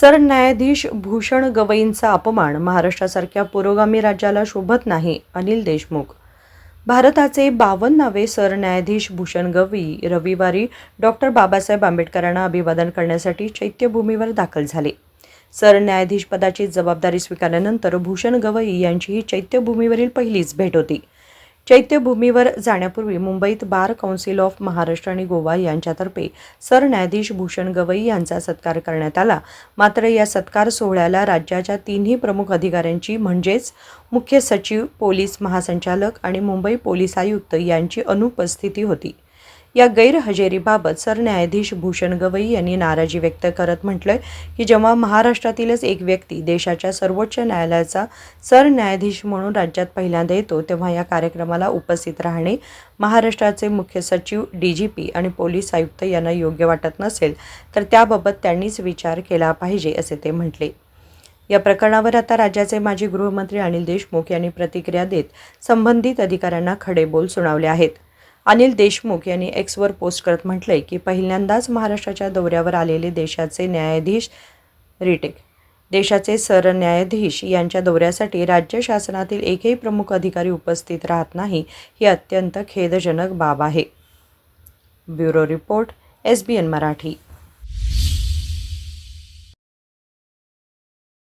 सरन्यायाधीश भूषण गवईंचा अपमान महाराष्ट्रासारख्या पुरोगामी राज्याला शोभत नाही अनिल देशमुख. भारताचे बावन्नावे सरन्यायाधीश भूषण गवई रविवारी डॉक्टर बाबासाहेब आंबेडकरांना अभिवादन करण्यासाठी चैत्यभूमीवर दाखल झाले. सरन्यायाधीशपदाची जबाबदारी स्वीकारल्यानंतर भूषण गवई यांची ही चैत्यभूमीवरील पहिलीच भेट होती. चैत्यभूमीवर जाण्यापूर्वी मुंबईत बार काउन्सिल ऑफ महाराष्ट्र आणि गोवा यांच्यातर्फे सरन्यायाधीश भूषण गवई यांचा सत्कार करण्यात आला. मात्र या सत्कार सोहळ्याला राज्याच्या तिन्ही प्रमुख अधिकाऱ्यांची म्हणजेच मुख्य सचिव पोलीस महासंचालक आणि मुंबई पोलीस आयुक्त यांची अनुपस्थिती होती. या गैरहजेरीबाबत सरन्यायाधीश भूषण गवई यांनी नाराजी व्यक्त करत म्हटलंय की जेव्हा महाराष्ट्रातीलच एक व्यक्ती देशाच्या सर्वोच्च न्यायालयाचा सरन्यायाधीश म्हणून राज्यात पहिल्यांदा येतो तेव्हा या कार्यक्रमाला उपस्थित राहणे महाराष्ट्राचे मुख्य सचिव डी जी पी आणि पोलीस आयुक्त यांना योग्य वाटत नसेल तर त्याबाबत त्यांनीच विचार केला पाहिजे असे ते म्हटले. या प्रकरणावर आता राज्याचे माजी गृहमंत्री अनिल देशमुख यांनी प्रतिक्रिया देत संबंधित अधिकाऱ्यांना खडे बोल सुनावले आहेत. अनिल देशमुख यांनी एक्सवर पोस्ट करत म्हटलंय की पहिल्यांदाच महाराष्ट्राच्या दौऱ्यावर आलेले देशाचे न्यायाधीश रिटेक देशाचे सरन्यायाधीश यांच्या दौऱ्यासाठी राज्य शासनातील एकही प्रमुख अधिकारी उपस्थित राहत नाही ही अत्यंत खेदजनक बाब आहे. Bureau report S B N Marathi.